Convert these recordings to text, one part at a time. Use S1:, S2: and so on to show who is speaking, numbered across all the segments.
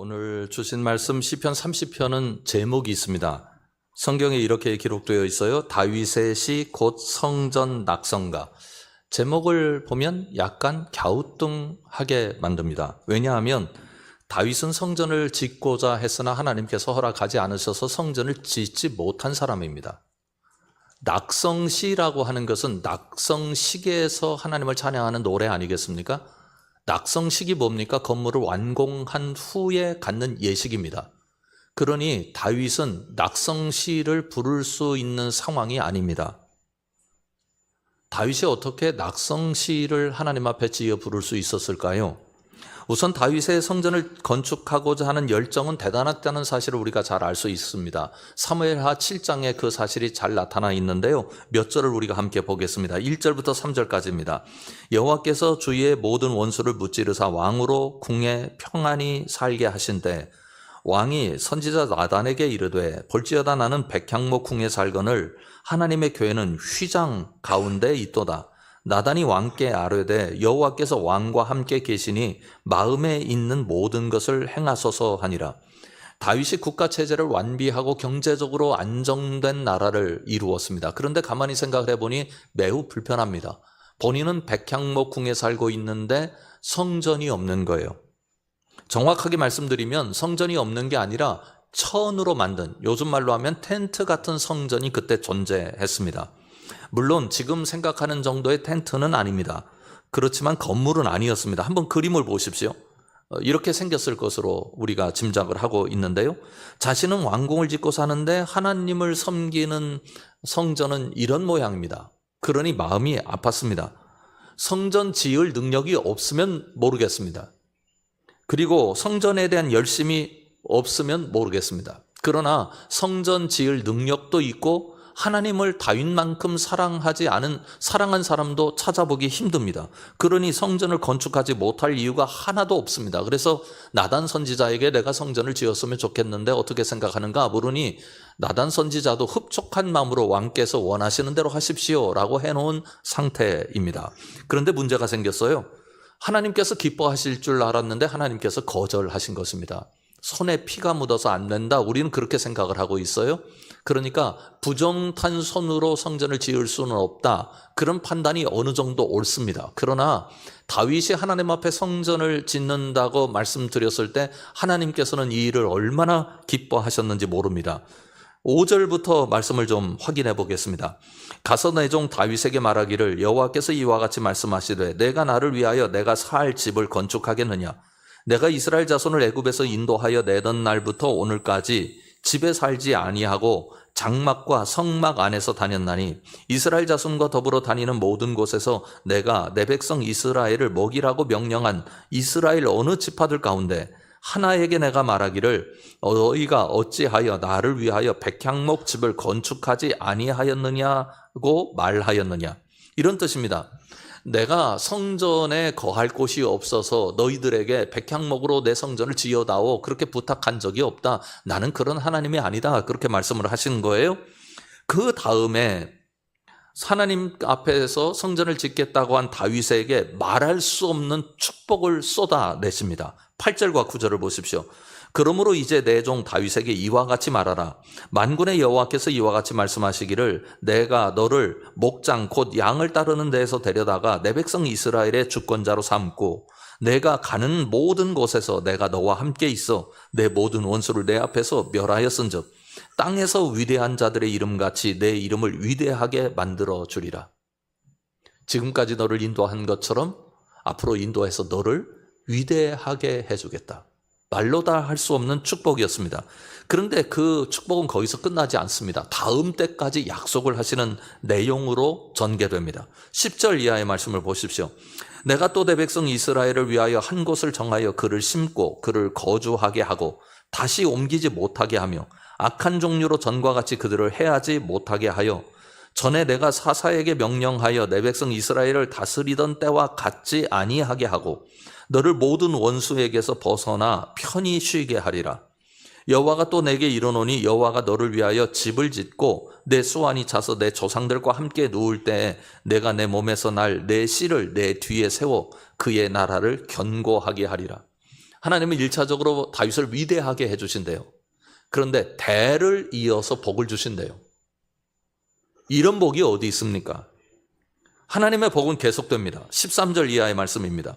S1: 오늘 주신 말씀 시편 30편은 제목이 있습니다. 성경에 이렇게 기록되어 있어요. 다윗의 시 곧 성전 낙성가. 제목을 보면 약간 갸우뚱하게 만듭니다. 왜냐하면 다윗은 성전을 짓고자 했으나 하나님께서 허락하지 않으셔서 성전을 짓지 못한 사람입니다. 낙성시라고 하는 것은 낙성시계에서 하나님을 찬양하는 노래 아니겠습니까? 낙성식이 뭡니까? 건물을 완공한 후에 갖는 예식입니다. 그러니 다윗은 낙성시를 부를 수 있는 상황이 아닙니다. 다윗이 어떻게 낙성시를 하나님 앞에 지어 부를 수 있었을까요? 우선 다윗의 성전을 건축하고자 하는 열정은 대단했다는 사실을 우리가 잘 알 수 있습니다. 사무엘하 7장에 그 사실이 잘 나타나 있는데요. 몇 절을 우리가 함께 보겠습니다. 1절부터 3절까지입니다. 여호와께서 주의 모든 원수를 무찌르사 왕으로 궁에 평안히 살게 하신대 왕이 선지자 나단에게 이르되 볼지어다 나는 백향목 궁에 살거늘 하나님의 교회는 휘장 가운데 있도다. 나단이 왕께 아뢰되 여호와께서 왕과 함께 계시니 마음에 있는 모든 것을 행하소서 하니라. 다윗이 국가 체제를 완비하고 경제적으로 안정된 나라를 이루었습니다. 그런데 가만히 생각을 해보니 매우 불편합니다. 본인은 백향목 궁에 살고 있는데 성전이 없는 거예요. 정확하게 말씀드리면 성전이 없는 게 아니라 천으로 만든 요즘 말로 하면 텐트 같은 성전이 그때 존재했습니다. 물론 지금 생각하는 정도의 텐트는 아닙니다. 그렇지만 건물은 아니었습니다. 한번 그림을 보십시오. 어, 이렇게 생겼을 것으로 우리가 짐작을 하고 있는데요. 자신은 왕궁을 짓고 사는데 하나님을 섬기는 성전은 이런 모양입니다. 그러니 마음이 아팠습니다. 성전 지을 능력이 없으면 모르겠습니다. 그리고 성전에 대한 열심이 없으면 모르겠습니다. 그러나 성전 지을 능력도 있고 하나님을 다윗만큼 사랑하지 않은 사랑한 사람도 찾아보기 힘듭니다. 그러니 성전을 건축하지 못할 이유가 하나도 없습니다. 그래서 나단 선지자에게 내가 성전을 지었으면 좋겠는데 어떻게 생각하는가 물으니 나단 선지자도 흡족한 마음으로 왕께서 원하시는 대로 하십시오라고 해놓은 상태입니다. 그런데 문제가 생겼어요. 하나님께서 기뻐하실 줄 알았는데 하나님께서 거절하신 것입니다. 손에 피가 묻어서 안 된다. 우리는 그렇게 생각을 하고 있어요. 그러니까 부정탄 손으로 성전을 지을 수는 없다. 그런 판단이 어느 정도 옳습니다. 그러나 다윗이 하나님 앞에 성전을 짓는다고 말씀드렸을 때 하나님께서는 이 일을 얼마나 기뻐하셨는지 모릅니다. 5절부터 말씀을 좀 확인해 보겠습니다. 가서 내 종 다윗에게 말하기를 여호와께서 이와 같이 말씀하시되 내가 나를 위하여 내가 살 집을 건축하겠느냐 내가 이스라엘 자손을 애굽에서 인도하여 내던 날부터 오늘까지 집에 살지 아니하고 장막과 성막 안에서 다녔나니 이스라엘 자손과 더불어 다니는 모든 곳에서 내가 내 백성 이스라엘을 먹이라고 명령한 이스라엘 어느 지파들 가운데 하나에게 내가 말하기를 너희가 어찌하여 나를 위하여 백향목 집을 건축하지 아니하였느냐고 말하였느냐 이런 뜻입니다. 내가 성전에 거할 곳이 없어서 너희들에게 백향목으로 내 성전을 지어다오 그렇게 부탁한 적이 없다. 나는 그런 하나님이 아니다. 그렇게 말씀을 하시는 거예요. 그 다음에 하나님 앞에서 성전을 짓겠다고 한 다윗에게 말할 수 없는 축복을 쏟아내십니다. 8절과 9절을 보십시오. 그러므로 이제 내 종 다윗에게 이와 같이 말하라. 만군의 여호와께서 이와 같이 말씀하시기를 내가 너를 목장 곧 양을 따르는 데에서 데려다가 내 백성 이스라엘의 주권자로 삼고 내가 가는 모든 곳에서 내가 너와 함께 있어 내 모든 원수를 내 앞에서 멸하였은즉 땅에서 위대한 자들의 이름같이 내 이름을 위대하게 만들어 주리라. 지금까지 너를 인도한 것처럼 앞으로 인도해서 너를 위대하게 해주겠다. 말로 다 할 수 없는 축복이었습니다. 그런데 그 축복은 거기서 끝나지 않습니다. 다음 때까지 약속을 하시는 내용으로 전개됩니다. 10절 이하의 말씀을 보십시오. 내가 또 내 백성 이스라엘을 위하여 한 곳을 정하여 그를 심고 그를 거주하게 하고 다시 옮기지 못하게 하며 악한 종류로 전과 같이 그들을 해하지 못하게 하여 전에 내가 사사에게 명령하여 내 백성 이스라엘을 다스리던 때와 같지 아니하게 하고 너를 모든 원수에게서 벗어나 편히 쉬게 하리라. 여호와가 또 내게 이르노니 여호와가 너를 위하여 집을 짓고 내 수완이 차서 내 조상들과 함께 누울 때에 내가 내 몸에서 날 내 씨를 내 뒤에 세워 그의 나라를 견고하게 하리라. 하나님은 일차적으로 다윗을 위대하게 해 주신대요. 그런데 대를 이어서 복을 주신대요. 이런 복이 어디 있습니까? 하나님의 복은 계속됩니다. 13절 이하의 말씀입니다.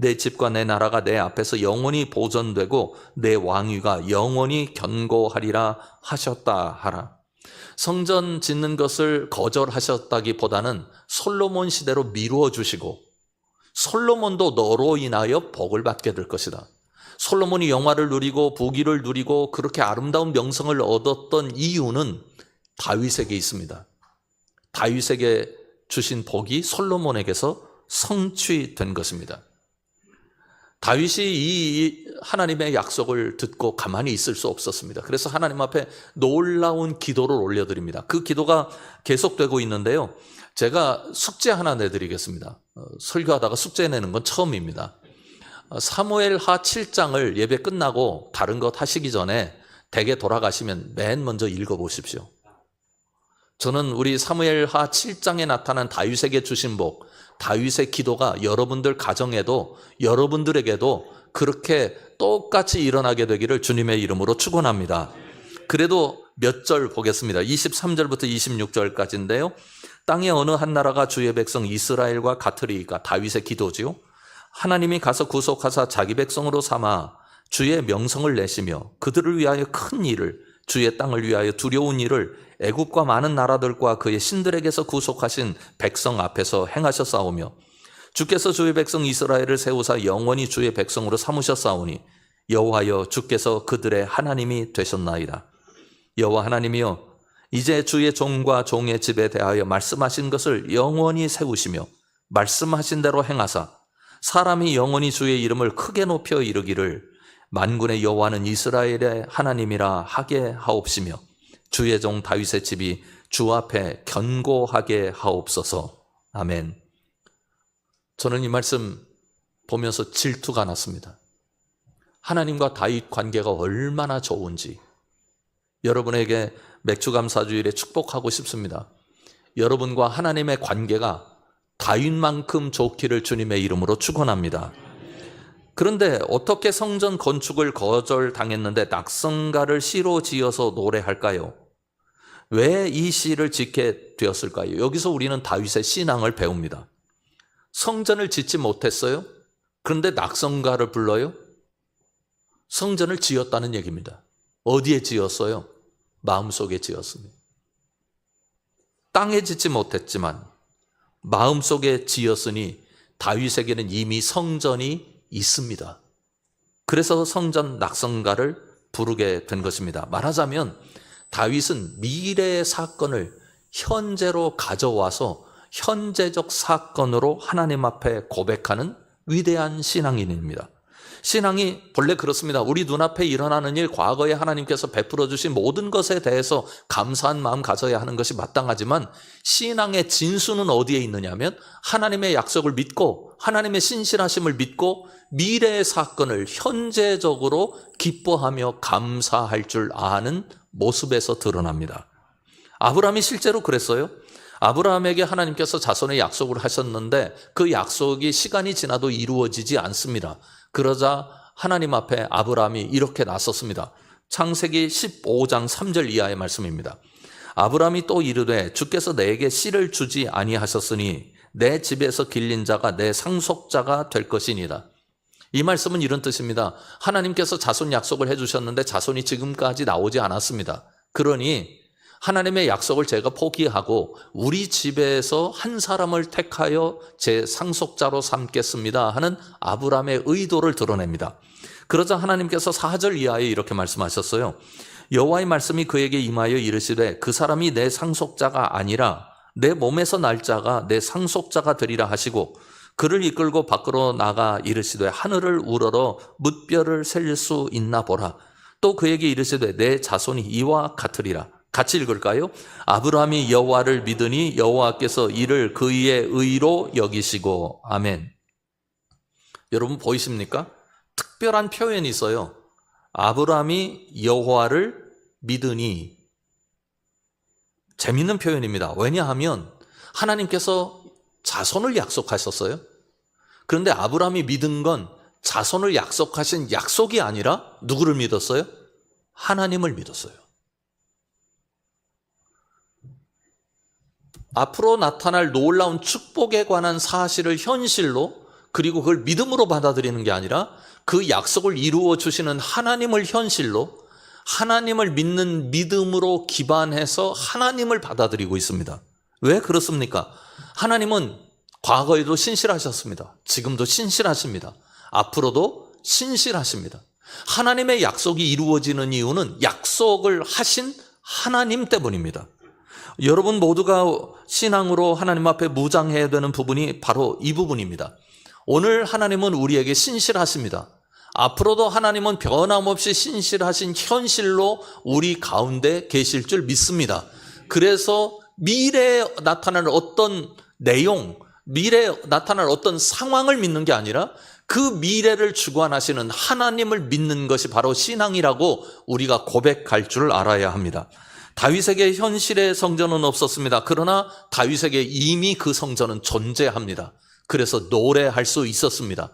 S1: 내 집과 내 나라가 내 앞에서 영원히 보존되고 내 왕위가 영원히 견고하리라 하셨다 하라. 성전 짓는 것을 거절하셨다기보다는 솔로몬 시대로 미루어 주시고 솔로몬도 너로 인하여 복을 받게 될 것이다. 솔로몬이 영화를 누리고 부귀를 누리고 그렇게 아름다운 명성을 얻었던 이유는 다윗에게 있습니다. 다윗에게 주신 복이 솔로몬에게서 성취된 것입니다. 다윗이 이 하나님의 약속을 듣고 가만히 있을 수 없었습니다. 그래서 하나님 앞에 놀라운 기도를 올려드립니다. 그 기도가 계속되고 있는데요. 제가 숙제 하나 내드리겠습니다. 어, 설교하다가 숙제 내는 건 처음입니다. 어, 사무엘 하 7장을 예배 끝나고 다른 것 하시기 전에 댁에 돌아가시면 맨 먼저 읽어보십시오. 저는 우리 사무엘 하 7장에 나타난 다윗에게 주신 복, 다윗의 기도가 여러분들 가정에도 여러분들에게도 그렇게 똑같이 일어나게 되기를 주님의 이름으로 축원합니다. 그래도 몇 절 보겠습니다. 23절부터 26절까지인데요. 땅의 어느 한 나라가 주의 백성 이스라엘과 같으리이까 다윗의 기도지요. 하나님이 가서 구속하사 자기 백성으로 삼아 주의 명성을 내시며 그들을 위하여 큰 일을 주의 땅을 위하여 두려운 일을 애굽과 많은 나라들과 그의 신들에게서 구속하신 백성 앞에서 행하셨사오며 주께서 주의 백성 이스라엘을 세우사 영원히 주의 백성으로 삼으셨사오니 여호와여 주께서 그들의 하나님이 되셨나이다. 여호와 하나님이여 이제 주의 종과 종의 집에 대하여 말씀하신 것을 영원히 세우시며 말씀하신 대로 행하사 사람이 영원히 주의 이름을 크게 높여 이르기를 만군의 여호와는 이스라엘의 하나님이라 하게 하옵시며 주의 종 다윗의 집이 주 앞에 견고하게 하옵소서. 아멘. 저는 이 말씀 보면서 질투가 났습니다. 하나님과 다윗 관계가 얼마나 좋은지 여러분에게 맥주 감사주일에 축복하고 싶습니다. 여러분과 하나님의 관계가 다윗만큼 좋기를 주님의 이름으로 축원합니다. 그런데 어떻게 성전 건축을 거절당했는데 낙성가를 시로 지어서 노래할까요? 왜 이 시를 짓게 되었을까요? 여기서 우리는 다윗의 신앙을 배웁니다. 성전을 짓지 못했어요? 그런데 낙성가를 불러요? 성전을 지었다는 얘기입니다. 어디에 지었어요? 마음속에 지었습니다. 땅에 짓지 못했지만 마음속에 지었으니 다윗에게는 이미 성전이 있습니다. 그래서 성전 낙성가를 부르게 된 것입니다. 말하자면 다윗은 미래의 사건을 현재로 가져와서 현재적 사건으로 하나님 앞에 고백하는 위대한 신앙인입니다. 신앙이 본래 그렇습니다. 우리 눈앞에 일어나는 일, 과거에 하나님께서 베풀어 주신 모든 것에 대해서 감사한 마음 가져야 하는 것이 마땅하지만 신앙의 진수는 어디에 있느냐면 하나님의 약속을 믿고 하나님의 신실하심을 믿고 미래의 사건을 현재적으로 기뻐하며 감사할 줄 아는 모습에서 드러납니다. 아브라함이 실제로 그랬어요. 아브라함에게 하나님께서 자손의 약속을 하셨는데 그 약속이 시간이 지나도 이루어지지 않습니다. 그러자 하나님 앞에 아브라함이 이렇게 나섰습니다. 창세기 15장 3절 이하의 말씀입니다. 아브라함이 또 이르되 주께서 내게 씨를 주지 아니하셨으니 내 집에서 길린 자가 내 상속자가 될 것이니라. 이 말씀은 이런 뜻입니다. 하나님께서 자손 약속을 해주셨는데 자손이 지금까지 나오지 않았습니다. 그러니 하나님의 약속을 제가 포기하고 우리 집에서 한 사람을 택하여 제 상속자로 삼겠습니다 하는 아브라함의 의도를 드러냅니다. 그러자 하나님께서 4절 이하에 이렇게 말씀하셨어요. 여호와의 말씀이 그에게 임하여 이르시되 그 사람이 내 상속자가 아니라 내 몸에서 날 자가 내 상속자가 되리라 하시고 그를 이끌고 밖으로 나가 이르시되 하늘을 우러러 뭇별을 셀수 있나 보라. 또 그에게 이르시되 내 자손이 이와 같으리라. 같이 읽을까요? 아브라함이 여호와를 믿으니 여호와께서 이를 그의 의로 여기시고 아멘. 여러분 보이십니까? 특별한 표현이 있어요. 아브라함이 여호와를 믿으니 재밌는 표현입니다. 왜냐하면 하나님께서 자손을 약속하셨어요. 그런데 아브라함이 믿은 건 자손을 약속하신 약속이 아니라 누구를 믿었어요? 하나님을 믿었어요. 앞으로 나타날 놀라운 축복에 관한 사실을 현실로 그리고 그걸 믿음으로 받아들이는 게 아니라 그 약속을 이루어 주시는 하나님을 현실로 하나님을 믿는 믿음으로 기반해서 하나님을 받아들이고 있습니다. 왜 그렇습니까? 하나님은 과거에도 신실하셨습니다. 지금도 신실하십니다. 앞으로도 신실하십니다. 하나님의 약속이 이루어지는 이유는 약속을 하신 하나님 때문입니다. 여러분 모두가 신앙으로 하나님 앞에 무장해야 되는 부분이 바로 이 부분입니다. 오늘 하나님은 우리에게 신실하십니다. 앞으로도 하나님은 변함없이 신실하신 현실로 우리 가운데 계실 줄 믿습니다. 그래서 미래에 나타날 어떤 내용, 미래에 나타날 어떤 상황을 믿는 게 아니라 그 미래를 주관하시는 하나님을 믿는 것이 바로 신앙이라고 우리가 고백할 줄 알아야 합니다. 다윗에게 현실의 성전은 없었습니다. 그러나 다윗에게 이미 그 성전은 존재합니다. 그래서 노래할 수 있었습니다.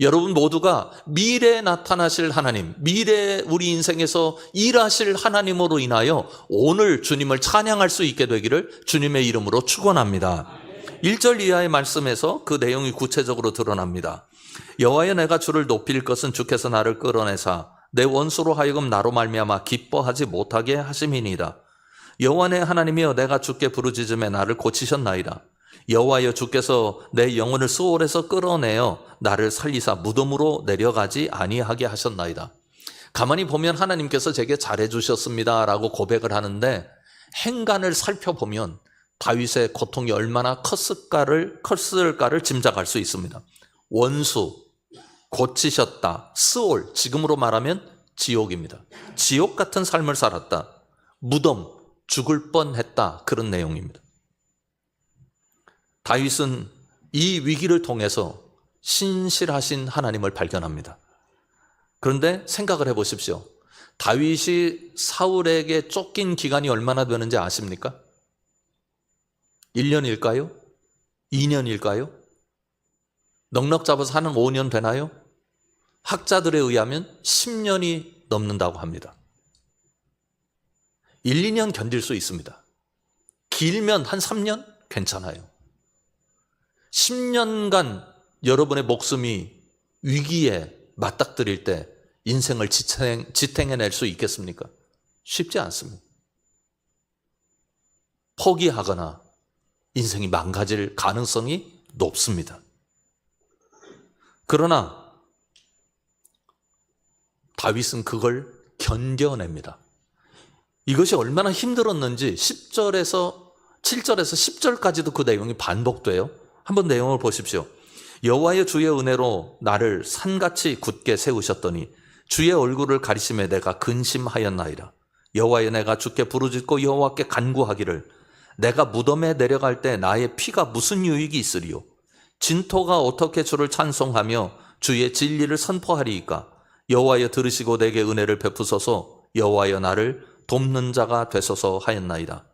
S1: 여러분 모두가 미래에 나타나실 하나님, 미래에 우리 인생에서 일하실 하나님으로 인하여 오늘 주님을 찬양할 수 있게 되기를 주님의 이름으로 축원합니다. 1절 이하의 말씀에서 그 내용이 구체적으로 드러납니다. 여호와여 내가 주를 높일 것은 주께서 나를 끌어내사 내 원수로 하여금 나로 말미암아 기뻐하지 못하게 하심이니이다. 여호와 내 하나님이여 내가 주께 부르짖음에 나를 고치셨나이다. 여호와여 주께서 내 영혼을 수월에서 끌어내어 나를 살리사 무덤으로 내려가지 아니하게 하셨나이다. 가만히 보면 하나님께서 제게 잘해 주셨습니다라고 고백을 하는데 행간을 살펴보면 다윗의 고통이 얼마나 컸을까를 컸을까를 짐작할 수 있습니다. 원수 고치셨다. 스올 지금으로 말하면 지옥입니다. 지옥 같은 삶을 살았다. 무덤 죽을 뻔했다. 그런 내용입니다. 다윗은 이 위기를 통해서 신실하신 하나님을 발견합니다. 그런데 생각을 해 보십시오. 다윗이 사울에게 쫓긴 기간이 얼마나 되는지 아십니까? 1년일까요? 2년일까요? 넉넉 잡아서 한 5년 되나요? 학자들에 의하면 10년이 넘는다고 합니다. 1, 2년 견딜 수 있습니다. 길면 한 3년? 괜찮아요. 10년간 여러분의 목숨이 위기에 맞닥뜨릴 때 인생을 지탱, 지탱해낼 수 있겠습니까? 쉽지 않습니다. 포기하거나 인생이 망가질 가능성이 높습니다. 그러나 다윗은 그걸 견뎌냅니다. 이것이 얼마나 힘들었는지 10절에서 7절에서 10절까지도 그 내용이 반복돼요. 한번 내용을 보십시오. 여호와의 주의 은혜로 나를 산같이 굳게 세우셨더니 주의 얼굴을 가리심에 내가 근심하였나이다. 여호와여 내가 주께 부르짖고 여호와께 간구하기를 내가 무덤에 내려갈 때 나의 피가 무슨 유익이 있으리요? 진토가 어떻게 주를 찬송하며 주의 진리를 선포하리이까? 여호와여 들으시고 내게 은혜를 베푸소서 여호와여 나를 돕는 자가 되소서 하였나이다.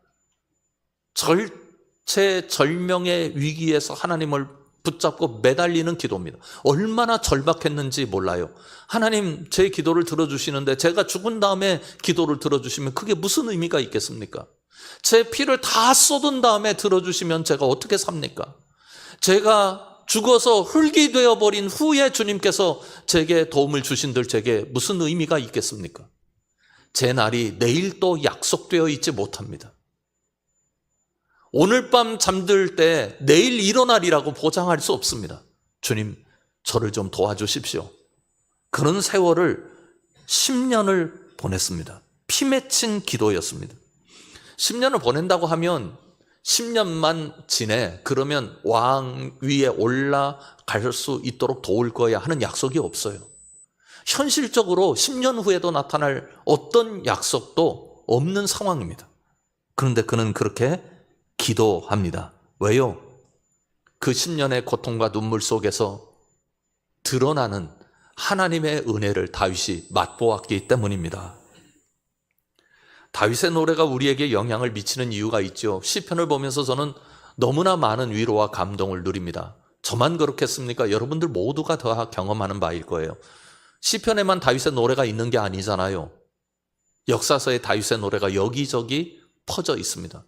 S1: 절체 절명의 위기에서 하나님을 붙잡고 매달리는 기도입니다. 얼마나 절박했는지 몰라요. 하나님 제 기도를 들어주시는데 제가 죽은 다음에 기도를 들어주시면 그게 무슨 의미가 있겠습니까? 제 피를 다 쏟은 다음에 들어주시면 제가 어떻게 삽니까? 제가 죽어서 흙이 되어버린 후에 주님께서 제게 도움을 주신들 제게 무슨 의미가 있겠습니까? 제 날이 내일 또 약속되어 있지 못합니다. 오늘 밤 잠들 때 내일 일어나리라고 보장할 수 없습니다. 주님, 저를 좀 도와주십시오. 그런 세월을 10년을 보냈습니다. 피 맺힌 기도였습니다. 10년을 보낸다고 하면 10년만 지내 그러면 왕 위에 올라갈 수 있도록 도울 거야 하는 약속이 없어요. 현실적으로 10년 후에도 나타날 어떤 약속도 없는 상황입니다. 그런데 그는 그렇게 기도합니다. 왜요? 그 10년의 고통과 눈물 속에서 드러나는 하나님의 은혜를 다윗이 맛보았기 때문입니다. 다윗의 노래가 우리에게 영향을 미치는 이유가 있죠. 시편을 보면서 저는 너무나 많은 위로와 감동을 누립니다. 저만 그렇겠습니까? 여러분들 모두가 다 경험하는 바일 거예요. 시편에만 다윗의 노래가 있는 게 아니잖아요. 역사서에 다윗의 노래가 여기저기 퍼져 있습니다.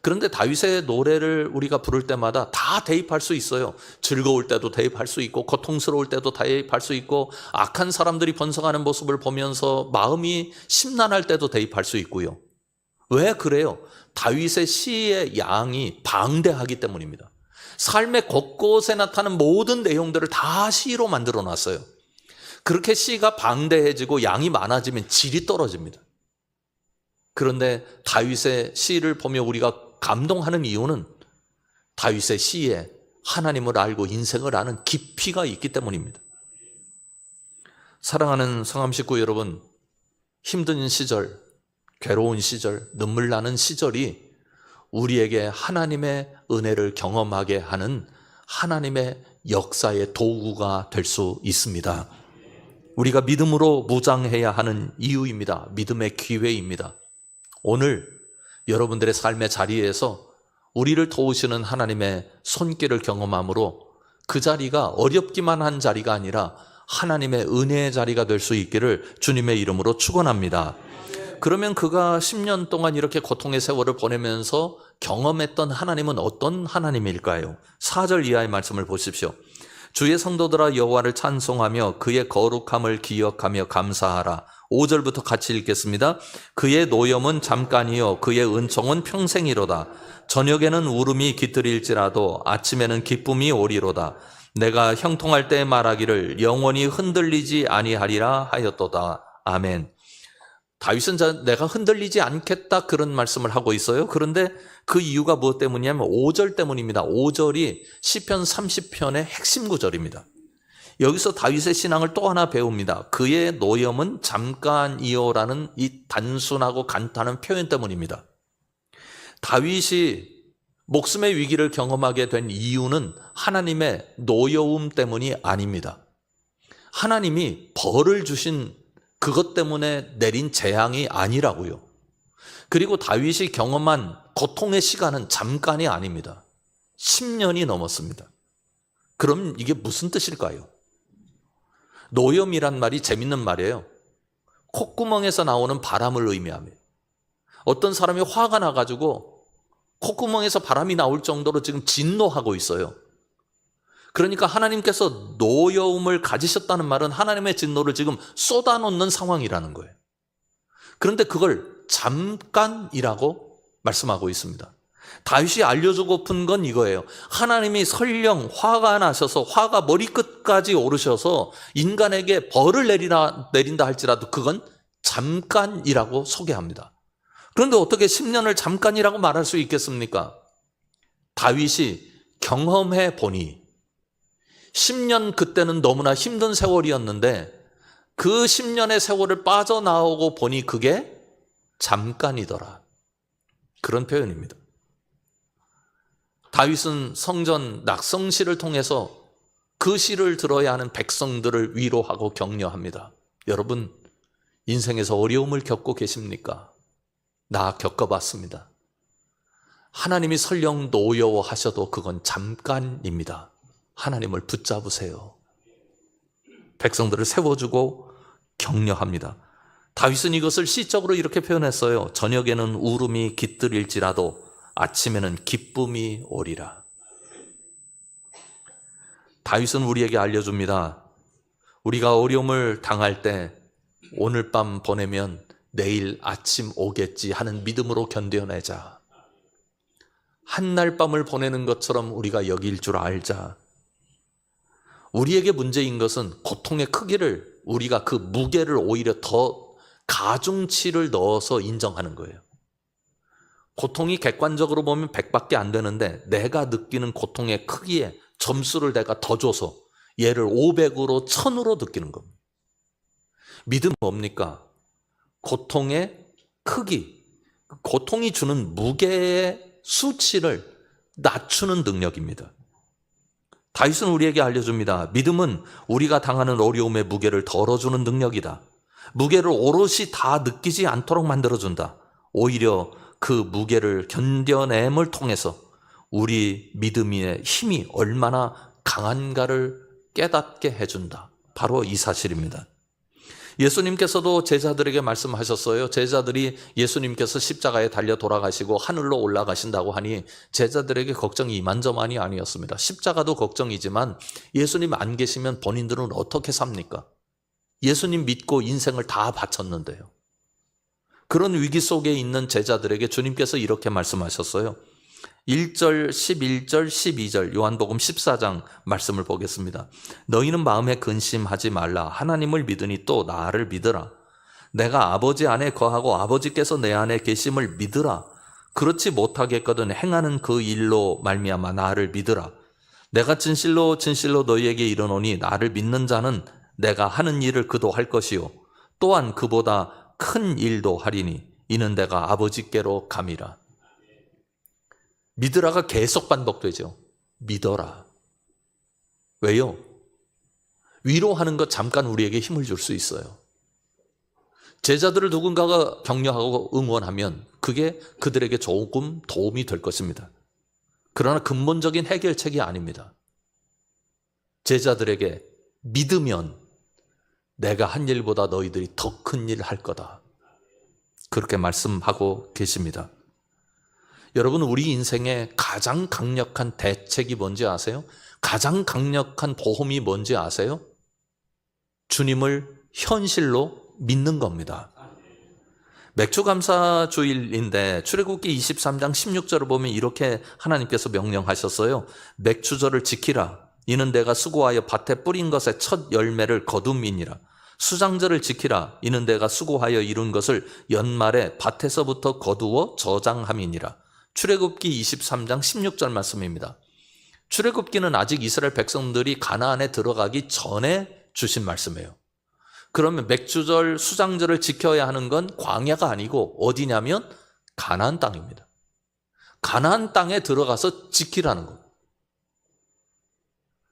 S1: 그런데 다윗의 노래를 우리가 부를 때마다 다 대입할 수 있어요. 즐거울 때도 대입할 수 있고, 고통스러울 때도 대입할 수 있고, 악한 사람들이 번성하는 모습을 보면서 마음이 심란할 때도 대입할 수 있고요. 왜 그래요? 다윗의 시의 양이 방대하기 때문입니다. 삶의 곳곳에 나타나는 모든 내용들을 다 시로 만들어 놨어요. 그렇게 시가 방대해지고 양이 많아지면 질이 떨어집니다. 그런데 다윗의 시를 보며 우리가 감동하는 이유는 다윗의 시에 하나님을 알고 인생을 아는 깊이가 있기 때문입니다. 사랑하는 성암 식구 여러분, 힘든 시절, 괴로운 시절, 눈물 나는 시절이 우리에게 하나님의 은혜를 경험하게 하는 하나님의 역사의 도구가 될 수 있습니다. 우리가 믿음으로 무장해야 하는 이유입니다. 믿음의 기회입니다. 오늘 여러분들의 삶의 자리에서 우리를 도우시는 하나님의 손길을 경험함으로 그 자리가 어렵기만 한 자리가 아니라 하나님의 은혜의 자리가 될 수 있기를 주님의 이름으로 축원합니다. 그러면 그가 10년 동안 이렇게 고통의 세월을 보내면서 경험했던 하나님은 어떤 하나님일까요? 4절 이하의 말씀을 보십시오. 주의 성도들아 여호와를 찬송하며 그의 거룩함을 기억하며 감사하라. 5절부터 같이 읽겠습니다. 그의 노염은 잠깐이요 그의 은총은 평생이로다. 저녁에는 울음이 깃들일지라도 아침에는 기쁨이 오리로다. 내가 형통할 때 말하기를 영원히 흔들리지 아니하리라 하였도다. 아멘. 다윗은 자, 내가 흔들리지 않겠다 그런 말씀을 하고 있어요. 그런데 그 이유가 무엇 때문이냐면 5절 때문입니다. 5절이 시편 30편의 핵심 구절입니다. 여기서 다윗의 신앙을 또 하나 배웁니다. 그의 노염은 잠깐이요라는 이 단순하고 간단한 표현 때문입니다. 다윗이 목숨의 위기를 경험하게 된 이유는 하나님의 노여움 때문이 아닙니다. 하나님이 벌을 주신 그것 때문에 내린 재앙이 아니라고요. 그리고 다윗이 경험한 고통의 시간은 잠깐이 아닙니다. 10년이 넘었습니다. 그럼 이게 무슨 뜻일까요? 노염이란 말이 재밌는 말이에요. 콧구멍에서 나오는 바람을 의미합니다. 어떤 사람이 화가 나가지고 콧구멍에서 바람이 나올 정도로 지금 진노하고 있어요. 그러니까 하나님께서 노여움을 가지셨다는 말은 하나님의 진노를 지금 쏟아놓는 상황이라는 거예요. 그런데 그걸 잠깐이라고 말씀하고 있습니다. 다윗이 알려주고픈 건 이거예요. 하나님이 설령 화가 나셔서 화가 머리끝까지 오르셔서 인간에게 벌을 내리나, 내린다 할지라도 그건 잠깐이라고 소개합니다. 그런데 어떻게 10년을 잠깐이라고 말할 수 있겠습니까? 다윗이 경험해 보니 10년 그때는 너무나 힘든 세월이었는데 그 10년의 세월을 빠져나오고 보니 그게 잠깐이더라. 그런 표현입니다. 다윗은 성전 낙성시를 통해서 그 시를 들어야 하는 백성들을 위로하고 격려합니다. 여러분, 인생에서 어려움을 겪고 계십니까? 나 겪어봤습니다. 하나님이 설령 노여워하셔도 그건 잠깐입니다. 하나님을 붙잡으세요. 백성들을 세워주고 격려합니다. 다윗은 이것을 시적으로 이렇게 표현했어요. 저녁에는 울음이 깃들일지라도 아침에는 기쁨이 오리라. 다윗은 우리에게 알려줍니다. 우리가 어려움을 당할 때 오늘 밤 보내면 내일 아침 오겠지 하는 믿음으로 견뎌내자. 한날 밤을 보내는 것처럼 우리가 여길 줄 알자. 우리에게 문제인 것은 고통의 크기를 우리가 그 무게를 오히려 더 가중치를 넣어서 인정하는 거예요. 고통이 객관적으로 보면 100밖에 안 되는데 내가 느끼는 고통의 크기에 점수를 내가 더 줘서 얘를 500으로 1000으로 느끼는 겁니다. 믿음 뭡니까? 고통의 크기, 고통이 주는 무게의 수치를 낮추는 능력입니다. 다윗은 우리에게 알려줍니다. 믿음은 우리가 당하는 어려움의 무게를 덜어주는 능력이다. 무게를 오롯이 다 느끼지 않도록 만들어준다. 오히려 그 무게를 견뎌냄을 통해서 우리 믿음의 힘이 얼마나 강한가를 깨닫게 해준다. 바로 이 사실입니다. 예수님께서도 제자들에게 말씀하셨어요. 제자들이 예수님께서 십자가에 달려 돌아가시고 하늘로 올라가신다고 하니 제자들에게 걱정이 이만저만이 아니었습니다. 십자가도 걱정이지만 예수님 안 계시면 본인들은 어떻게 삽니까? 예수님 믿고 인생을 다 바쳤는데요. 그런 위기 속에 있는 제자들에게 주님께서 이렇게 말씀하셨어요. 1절, 11절, 12절 요한복음 14장 말씀을 보겠습니다. 너희는 마음에 근심하지 말라. 하나님을 믿으니 또 나를 믿으라. 내가 아버지 안에 거하고 아버지께서 내 안에 계심을 믿으라. 그렇지 못하겠거든 행하는 그 일로 말미암아 나를 믿으라. 내가 진실로 진실로 너희에게 이르노니 나를 믿는 자는 내가 하는 일을 그도 할 것이요 또한 그보다 큰 일도 하리니 이는 내가 아버지께로 감이라. 믿으라가 계속 반복되죠. 믿어라. 왜요? 위로하는 것 잠깐 우리에게 힘을 줄 수 있어요. 제자들을 누군가가 격려하고 응원하면 그게 그들에게 조금 도움이 될 것입니다. 그러나 근본적인 해결책이 아닙니다. 제자들에게 믿으면 내가 한 일보다 너희들이 더 큰 일 할 거다. 그렇게 말씀하고 계십니다. 여러분, 우리 인생의 가장 강력한 대책이 뭔지 아세요? 가장 강력한 보험이 뭔지 아세요? 주님을 현실로 믿는 겁니다. 맥주 감사 주일인데 출애굽기 23장 16절을 보면 이렇게 하나님께서 명령하셨어요. 맥주절을 지키라. 이는 내가 수고하여 밭에 뿌린 것의 첫 열매를 거둠이니라. 수장절을 지키라. 이는 내가 수고하여 이룬 것을 연말에 밭에서부터 거두어 저장함이니라. 출애굽기 23장 16절 말씀입니다. 출애굽기는 아직 이스라엘 백성들이 가나안에 들어가기 전에 주신 말씀이에요. 그러면 맥주절, 수장절을 지켜야 하는 건 광야가 아니고 어디냐면 가나안 땅입니다. 가나안 땅에 들어가서 지키라는 거.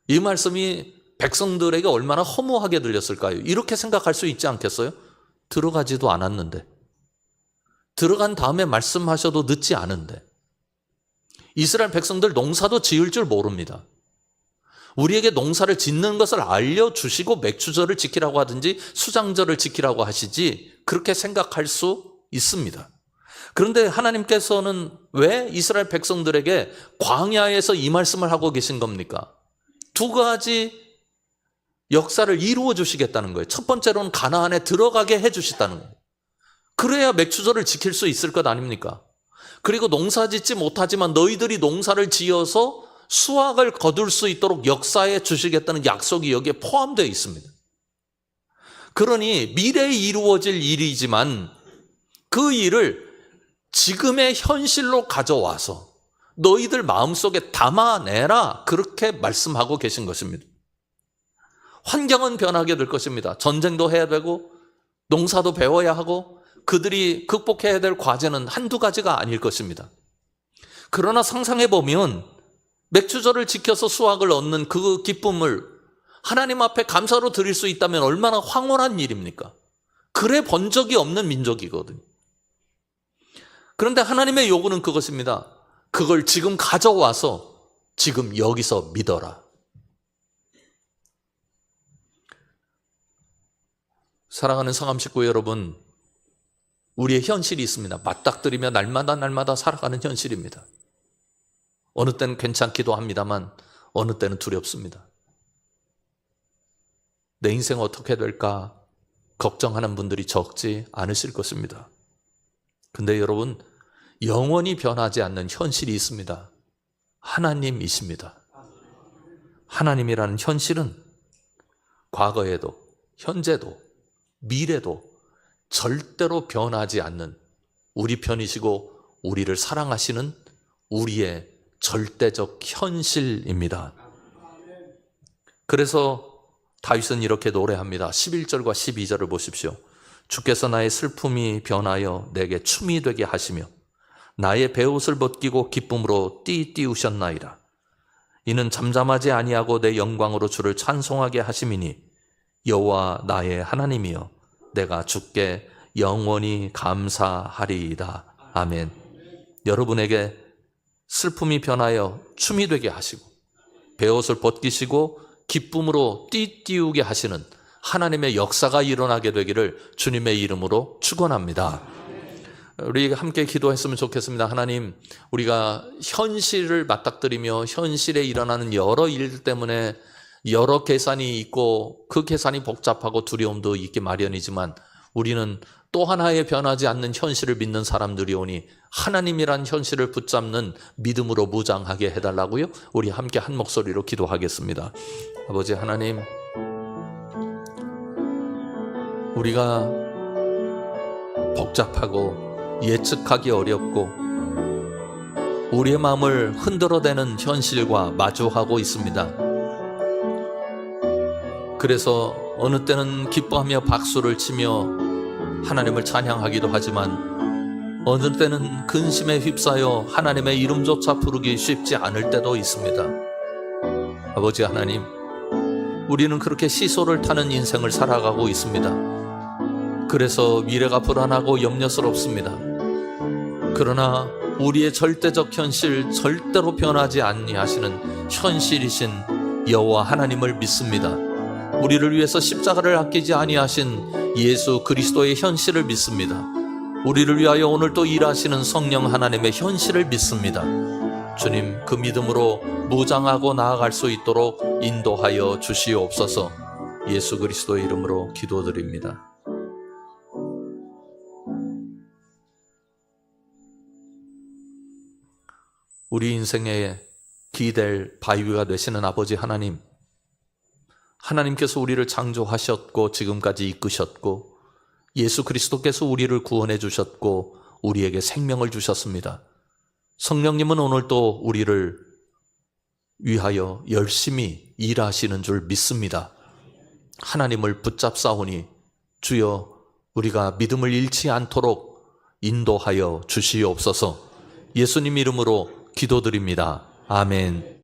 S1: 이 말씀이 백성들에게 얼마나 허무하게 들렸을까요? 이렇게 생각할 수 있지 않겠어요? 들어가지도 않았는데. 들어간 다음에 말씀하셔도 늦지 않은데. 이스라엘 백성들 농사도 지을 줄 모릅니다. 우리에게 농사를 짓는 것을 알려주시고 맥주절을 지키라고 하든지 수장절을 지키라고 하시지 그렇게 생각할 수 있습니다. 그런데 하나님께서는 왜 이스라엘 백성들에게 광야에서 이 말씀을 하고 계신 겁니까? 두 가지 역사를 이루어 주시겠다는 거예요. 첫 번째로는 가나안에 들어가게 해 주시다는 거예요. 그래야 맥주절을 지킬 수 있을 것 아닙니까? 그리고 농사 짓지 못하지만 너희들이 농사를 지어서 수확을 거둘 수 있도록 역사에 주시겠다는 약속이 여기에 포함되어 있습니다. 그러니 미래에 이루어질 일이지만 그 일을 지금의 현실로 가져와서 너희들 마음속에 담아내라 그렇게 말씀하고 계신 것입니다. 환경은 변하게 될 것입니다. 전쟁도 해야 되고 농사도 배워야 하고 그들이 극복해야 될 과제는 한두 가지가 아닐 것입니다. 그러나 상상해 보면 맥주절을 지켜서 수확을 얻는 그 기쁨을 하나님 앞에 감사로 드릴 수 있다면 얼마나 황홀한 일입니까? 그래 본 적이 없는 민족이거든요. 그런데 하나님의 요구는 그것입니다. 그걸 지금 가져와서 지금 여기서 믿어라. 사랑하는 성암 식구 여러분, 우리의 현실이 있습니다. 맞닥뜨리며 날마다 날마다 살아가는 현실입니다. 어느 때는 괜찮기도 합니다만 어느 때는 두렵습니다. 내 인생 어떻게 될까 걱정하는 분들이 적지 않으실 것입니다. 근데 여러분, 영원히 변하지 않는 현실이 있습니다. 하나님이십니다. 하나님이라는 현실은 과거에도, 현재도, 미래도 절대로 변하지 않는 우리 편이시고 우리를 사랑하시는 우리의 절대적 현실입니다. 그래서 다윗은 이렇게 노래합니다. 11절과 12절을 보십시오. 주께서 나의 슬픔이 변하여 내게 춤이 되게 하시며 나의 베옷을 벗기고 기쁨으로 띠띠우셨나이다. 이는 잠잠하지 아니하고 내 영광으로 주를 찬송하게 하심이니 여호와 나의 하나님이여 내가 주께 영원히 감사하리이다. 아멘. 여러분에게 슬픔이 변하여 춤이 되게 하시고 베옷을 벗기시고 기쁨으로 띠띠우게 하시는 하나님의 역사가 일어나게 되기를 주님의 이름으로 축원합니다. 우리 함께 기도했으면 좋겠습니다. 하나님, 우리가 현실을 맞닥뜨리며 현실에 일어나는 여러 일 때문에 여러 계산이 있고 그 계산이 복잡하고 두려움도 있기 마련이지만 우리는 또 하나의 변하지 않는 현실을 믿는 사람들이 오니 하나님이란 현실을 붙잡는 믿음으로 무장하게 해달라고요. 우리 함께 한 목소리로 기도하겠습니다. 아버지 하나님, 우리가 복잡하고 예측하기 어렵고 우리의 마음을 흔들어대는 현실과 마주하고 있습니다. 그래서 어느 때는 기뻐하며 박수를 치며 하나님을 찬양하기도 하지만 어느 때는 근심에 휩싸여 하나님의 이름조차 부르기 쉽지 않을 때도 있습니다. 아버지 하나님, 우리는 그렇게 시소를 타는 인생을 살아가고 있습니다. 그래서 미래가 불안하고 염려스럽습니다. 그러나 우리의 절대적 현실 절대로 변하지 아니하시는 현실이신 여호와 하나님을 믿습니다. 우리를 위해서 십자가를 아끼지 아니하신 예수 그리스도의 현실을 믿습니다. 우리를 위하여 오늘 또 일하시는 성령 하나님의 현실을 믿습니다. 주님 그 믿음으로 무장하고 나아갈 수 있도록 인도하여 주시옵소서. 예수 그리스도의 이름으로 기도드립니다. 우리 인생에 기댈 바위가 되시는 아버지 하나님, 하나님께서 우리를 창조하셨고 지금까지 이끄셨고 예수 그리스도께서 우리를 구원해 주셨고 우리에게 생명을 주셨습니다. 성령님은 오늘 또 우리를 위하여 열심히 일하시는 줄 믿습니다. 하나님을 붙잡사오니 주여 우리가 믿음을 잃지 않도록 인도하여 주시옵소서 예수님 이름으로 기도드립니다. 아멘.